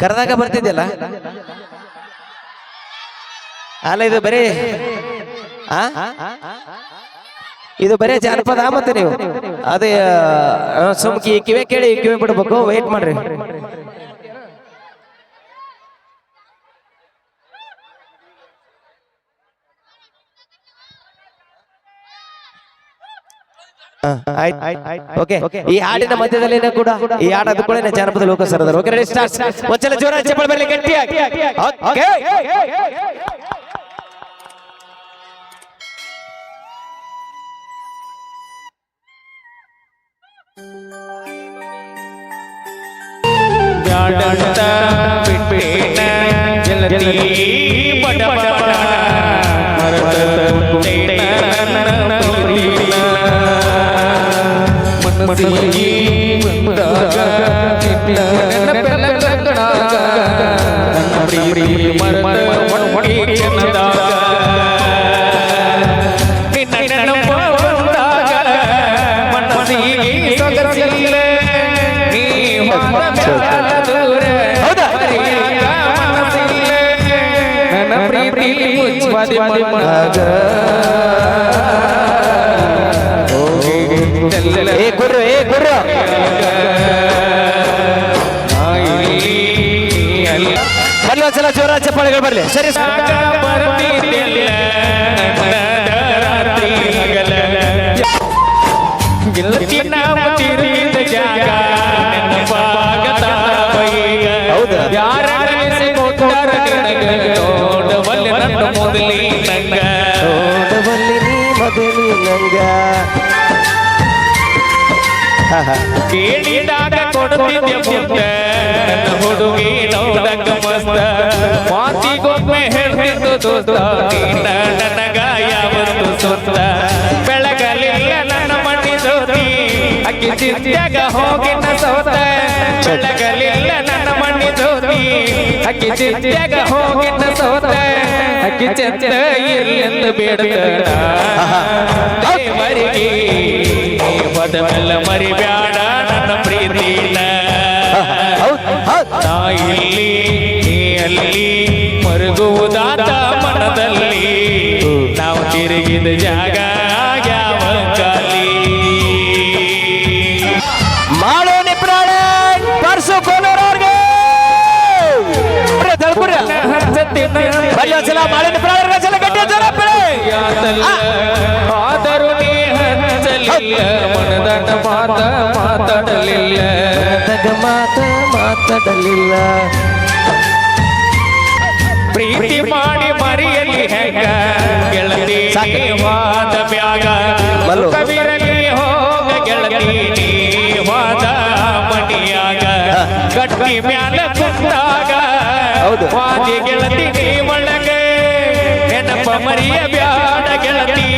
ಕರೆದಾಗ ಬರ್ತಿದ್ಯಲ್ಲ? ಅಲ್ಲ, ಇದು ಬರೀ, ಆ? ಇದು ಬರೀ ಜಾನಪದ ಮತ್ತೆ ನೀವು? ಅದೇ ಸುಮ್ಕಿ ಕಿವೆ ಕೇಳಿ ಕಿವೆ ಬಿಡ್ಬೇಕು. ವೇಟ್ ಮಾಡ್ರಿ. ಓಕೆ ಈ ಹಾಡಿನ ಮಧ್ಯದಲ್ಲಿನ ಕೂಡ ಈ ಹಾಡದು ಕೂಡ ಜಾನಪದ ಲೋಕ ಸರದರು ಓಕೆ ರೆಡಿ ಸ್ಟಾರ್ಟ್ ಒಂದ್ಸಲ ಜೋರ ಚಪ್ಪಳ ಬರಲಿ, ಗಟ್ಟಿಯಾಗಿ. ಓಕೆ ಮನಸ್ಸಿಗೆ ಬಂದಾಗ ನಿನ್ನ ನೆನಪೆಲ್ಲ ಕಂಡಾಗ ನನ್ನ ಪ್ರೀತಿ ಮರೆತ ಒಣಗಿ ಏ ಗುರು ಏ ಗುರು ಬರ್ಲಿ ಒಂದ್ಸಲ ಜೋರ ಚಪ್ಪಾಳೆಗಳು ಬರ್ಲಿ. ಸರಿ ಮೊದಲಿ ನಂಗ. ಕೇಳಿದಾಗ ಕೊಡ್ತಿದ್ದೆ ಮುಂದೆ ಹುಡುಗಿ ನೋಡಕ ಮಸ್ತ. ಮಾತಿಗೊಮ್ಮೆ ಹೇಳ್ತಿದ್ದು ದೋಸ್ತ. ನೀನ ನನಗ ಯಾವತ್ತು ಸೊತ್ತ ಬೆಳಗಲಿಲ್ಲ ನನ್ನ ಮಣ್ಣಿ ಜ್ಯೋತಿ. ಅಕ್ಕಿ ಚಿಂತ್ಯಾಗ ಹೋಗಿ ಸೋತ. ಬೆಳಗಲಿಲ್ಲ ನನ್ನ ಮಣ್ಣಿ ಜ್ಯೋತಿ. ಅಕ್ಕಿ ಚಿಂತ್ಯಾಗ ಹೋಗಿನ ಸೋತ. ಅಕ್ಕಿ ಚೆತ್ತ ಇರ್ಲೆಂದು ಬೇಡದ ದೇವರಿಗೆ ಪದವೆಲ್ಲ ಮರಿಬ್ಯಾಡ ನನ್ನ ಪ್ರೀತಿನ. ನಾ ಇಲ್ಲಿ ಅಲ್ಲಿ. ಬರ್ಲಿ ಚಲ ಮಾಡು ನಿಪ್ರಾಳೆ ಒಂದ್ಸಲ ಗಟ್ಟಿ ಜೋರ ಬಿಡಿ. ಆದರೂ ನೀ ಹಂಚಲಿಲ್ಲ ಮನದಟ ಮಾತ ಮಾತಾಡಲಿಲ್ಲ. ತಗ ಮಾತ ಮಾತಾಡಲಿಲ್ಲ. ಪ್ರೀತಿ ಮಾಡಿ ಮರಿಯಲಿ ಹೆಂಗ? ಗೆಳತಿ. ವಾದ. ಕವಿರಲಿ ಹೋಗ ಗೆಳತಿ ನೀ ವಾದ ಕಟ್ಟಿ ಮ್ಯಾಲ ಕುಂತಾಗ. ಹೌದು. ವಾದಿ ಗೆಳತಿ ನೀ ಒಳಗ ನೆನಪ ಮರಿಯ ಬ್ಯಾಡ ಗೆಳತಿ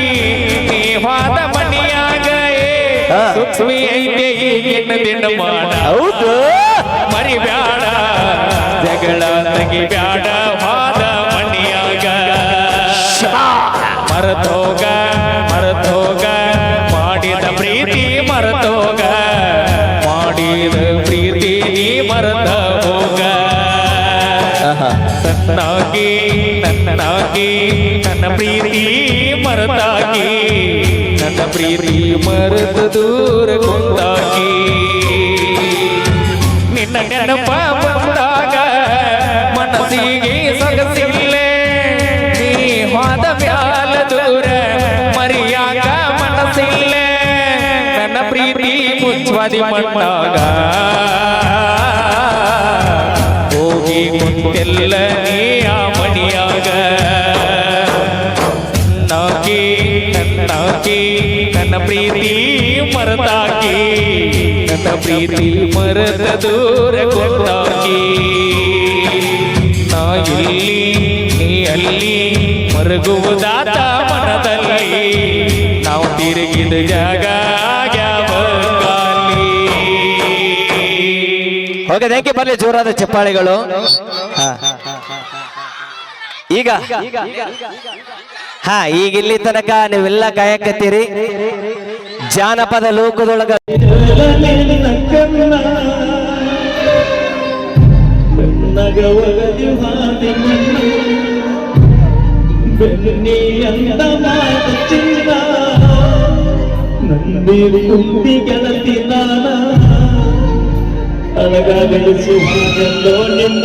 ನೀ ವಾದ ಮಣಿಯಾಗ ಹಾ. ಸುಕ್ಷ್ಮಿ ಐತೆ ಈಗಿನ ದಿನ ಮಾಡ ಹೌದು ಮರಿ ಬ್ಯಾಡ ಜಗಳ ತಗಿ ಬ್ಯಾಡ ವಾದ ಮಣಿಯಾಗ ಮರತೋಗ ಮರತೋಗ ಮಾಡಿದ ಪ್ರೀತಿ ಮರತೋಗ ಮಾಡಿದ ಪ್ರೀತಿ ನೀ ಮರತ ಹೋಗ ಆಹಾ. ನನ್ನಾಗಿ ನನ್ನಾಗಿ ನನ್ನ ಪ್ರೀತಿ ಮರತಾಗಿ ನನ್ನ ಪ್ರೀತಿ ಮರದ ದೂರ ಕುಂತಾಗಿ ನಿನ್ನ ನೆನಪ ಬಂದಾಗ ಮನಸ್ಸಿಗೆ ಸೊಗಸಿಲ್ಲೇ ನೀ ಹೋದ ಮ್ಯಾಲ ದೂರ ಮರಿಯಾಗ ಮನಸ್ಸಿಲ್ಲೇ ನನ್ನ ಪ್ರೀತಿ ಮುಚ್ಚುವದಿ ಮಣ್ಣಾಗ ಪ್ರೀತಿ ಮರದ ದೂರ ಕೊಟ್ಟಾಕಿ ನಾ ಇಲ್ಲಿ ನೀ ಅಲ್ಲಿ ಮರಗುವುದಾದ ಮನದಲ್ಲಿ ನಾವು ತಿರುಗಿದ ಜಾಗ ಓಕೆ ಥ್ಯಾಂಕ್ ಯು ಬರಲಿ ಜೋರಾದ ಚಪ್ಪಾಳೆಗಳು? ಹಾ. ಈಗ. ಹಾ ಈಗ ಇಲ್ಲಿ ತನಕ ನೀವೆಲ್ಲ ಕಾಯಕತ್ತೀರಿ? ಜಾನಪದ ಲೋಕದೊಳಗ ಅಳಗಾಗಲು ಸುಮಾರಲ್ಲೋ ನಿಮ್ಮ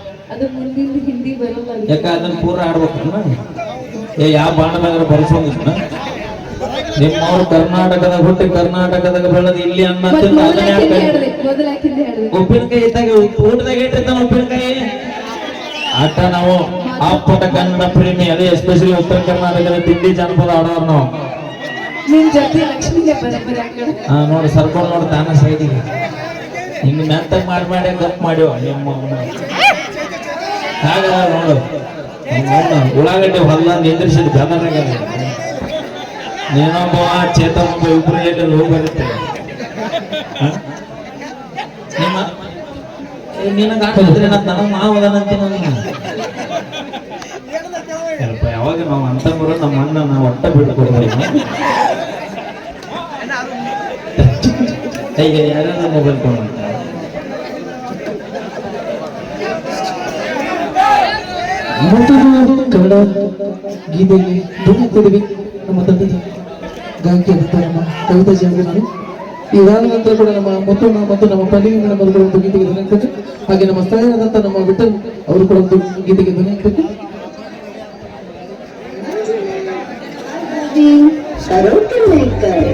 ಯಾಕ ಅದನ್ನ ಪೂರ ಆಡ್ಬೇಕನ್ನ ಏ ಯಾವ ಬಾಣದಾಗ ಬರ್ಸೋಂಗಿಷ್ಟ ನಿಮ್ಮವ್ರು ಕರ್ನಾಟಕದಾಗ ಹುಟ್ಟಿ ಕರ್ನಾಟಕದಾಗ ಬೆಳೆದ ಇಲ್ಲಿ ಅನ್ನ ಉಪ್ಪಿನಕಾಯಿ ಇದ್ದಾಗ ಊಟದಾಗ ಇಟ್ಟಿರ್ತಾನ ಉಪ್ಪಿನಕಾಯಿ? ಆಟ ನಾವು ಅಪ್ಪಟ ಕನ್ನಡ ಪ್ರೇಮಿ ಅದೇ ಎಸ್ಪೆಷಲಿ ಉತ್ತರ ಕರ್ನಾಟಕದ ತಿಂಡಿ ಜನಪದ ಆಡೋರು ನಾವು. ನೋಡಿ ಸರ್ಕೊಂಡು ನೋಡಿ ತಾನ ಸೈಡಿಗೆ ಹಿಂಗೆ ಮೆತ್ತಗೆ ಮಾಡಿ ಮಾಡಿ ಕಪ್ ಮಾಡ್ಯವ ನಿಮ್ಮ. ಹಾಗ ನೋಡು. ಉಳ್ಳಾಗಡ್ಡೆ ಹೊಲ ನಿಂದ್ರಿಸಿದ ಗದನಾಗ ನೀನೊಬ್ಬ ಚೇತನೊಬ್ಬ ಇಬ್ರು ಎಲ್ಲಿ ಹೋಗಿ ಬರುತ್ತೆ? ಹ? ನಿಮ್ಮ ನಿನಗೆ ಹಾಕಿದ್ರೆ ನನಗೆ ಯಾವಾಗ ನಾವು ಅಂತ ಬರೋ ನಮ್ಮ ಅಣ್ಣ ನಾವು ಒಟ್ಟ ಬಿಟ್ಟು ಕೊಡ್ಬೇಕು ಈಗ ಯಾರ್ಯಾರು ಮೊಬೈಲ್ ತಗೊಂಡ ಮೊದಲು ಕನ್ನಡ ಗೀತೆಗೆ ಧ್ವನಿ ಕೊಡುವೆ. ನಮ್ಮ ತಂದೆ ಗಾಯಕಿ ನಮ್ಮ ಕವಿತಾ ಜಾಗದಲ್ಲಿ ಈ ನಂತರ ಕೂಡ ನಮ್ಮ ಮತ್ತು ಮತ್ತು ನಮ್ಮ ಪಲ್ಲಿಗಿನ ಮೊದಲು ಒಂದು ಗೀತೆಗೆ ಧ್ವನಿ ಆಗ್ತದೆ. ಹಾಗೆ ನಮ್ಮ ಸ್ಥಳೀಯರಾದಂಥ ನಮ್ಮ ವಿಠಲ್ ಅವರು ಕೂಡ ಒಂದು ಗೀತೆಗೆ ಧ್ವನಿ ಆಗ್ತದೆ. ಸರೋಟಲ್ಲಿದ್ದಾರೆ